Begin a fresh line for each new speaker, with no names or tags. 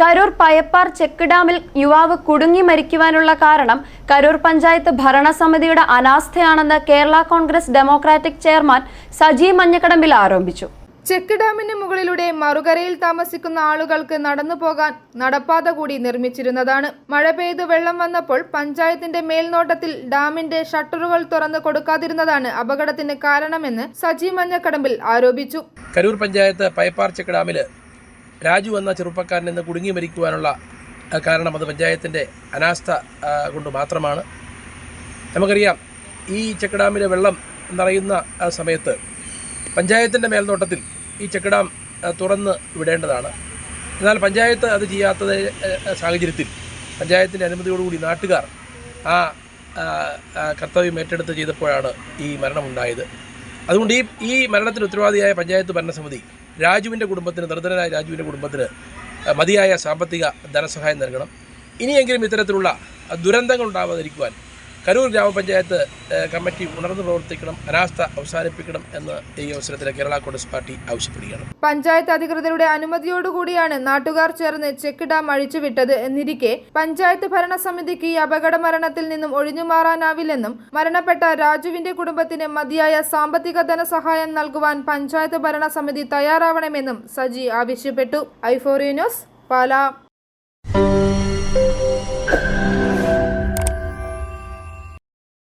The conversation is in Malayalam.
കരൂർ പയപ്പാർ ചെക്ക് ഡാമിൽ യുവാവ് കുടുങ്ങി മരിക്കുവാനുള്ള കാരണം കരൂർ പഞ്ചായത്ത് ഭരണസമിതിയുടെ അനാസ്ഥയാണെന്ന് Kerala Congress Democratic chairman Saji Manjakkadambil ആരോപിച്ചു.
ചെക്ക് ഡാമിന് മുകളിലൂടെ മറുകരയിൽ താമസിക്കുന്ന ആളുകൾക്ക് നടന്നു പോകാൻ നടപ്പാത കൂടി നിർമ്മിച്ചിരുന്നതാണ്. മഴ പെയ്ത് വെള്ളം വന്നപ്പോൾ പഞ്ചായത്തിന്റെ മേൽനോട്ടത്തിൽ ഡാമിന്റെ ഷട്ടറുകൾ തുറന്നു കൊടുക്കാതിരുന്നതാണ് അപകടത്തിന് കാരണമെന്ന് സജി മഞ്ഞക്കടമ്പിൽ ആരോപിച്ചു.
കരൂർ പഞ്ചായത്ത് പയപ്പാർ ചെക്ക് ഡാമിൽ രാജു എന്ന ചെറുപ്പക്കാരൻ ഇന്ന് കുടുങ്ങി മരിക്കുവാനുള്ള കാരണം അത് പഞ്ചായത്തിന്റെ അനാസ്ഥ കൊണ്ട് മാത്രമാണ്. നമുക്കറിയാം ഈ ചെക്ക് ഡാമിലെ വെള്ളം നിറയുന്ന സമയത്ത് പഞ്ചായത്തിന്റെ മേൽനോട്ടത്തിൽ ഈ ചെക്ക് ഡാം തുറന്ന് വിടേണ്ടതാണ്. എന്നാൽ പഞ്ചായത്ത് അത് ചെയ്യാത്ത സാഹചര്യത്തിൽ പഞ്ചായത്തിന്റെ അനുമതിയോടുകൂടി നാട്ടുകാർ ആ, കർത്തവ്യം ഏറ്റെടുത്ത് ചെയ്തപ്പോഴാണ് ഈ മരണമുണ്ടായത്. അതുകൊണ്ട് ഈ ഈ മരണത്തിന് ഉത്തരവാദിയായ പഞ്ചായത്ത് ഭരണസമിതി രാജുവിന്റെ കുടുംബത്തിന് ദരിദ്രനായ രാജുവിന്റെ കുടുംബത്തിന് മതിയായ സാമ്പത്തിക ധനസഹായം നൽകണം. ഇനിയെങ്കിലും ഇത്തരത്തിലുള്ള ദുരന്തങ്ങൾ ഉണ്ടാവാതിരിക്കുവാൻ കരൂർ ഗ്രാമപഞ്ചായത്ത് കമ്മിറ്റി ഉണർന്നു പ്രവർത്തിക്കണം അനാസ്ഥ അവസാനിപ്പിക്കണം എന്ന് ഈ അവസരത്തിൽ കേരള കോൺഗ്രസ് പാർട്ടി ആവശ്യപ്പെടുകയാണ്.
പഞ്ചായത്ത് അധികൃതരുടെ അനുമതിയോടുകൂടിയാണ് നാട്ടുകാർ ചേർന്ന് ചെക്ക് ഡാം അഴിച്ചുവിട്ടത് എന്നിരിക്കെ പഞ്ചായത്ത് ഭരണസമിതിക്ക് ഈ അപകട മരണത്തിൽ നിന്നും ഒഴിഞ്ഞുമാറാനാവില്ലെന്നും മരണപ്പെട്ട രാജുവിന്റെ കുടുംബത്തിന് മതിയായ സാമ്പത്തിക ധനസഹായം നൽകുവാൻ പഞ്ചായത്ത് ഭരണസമിതി തയ്യാറാവണമെന്നും സജി ആവശ്യപ്പെട്ടു. ഐഫോറിയ ന്യൂസ് പാലാ.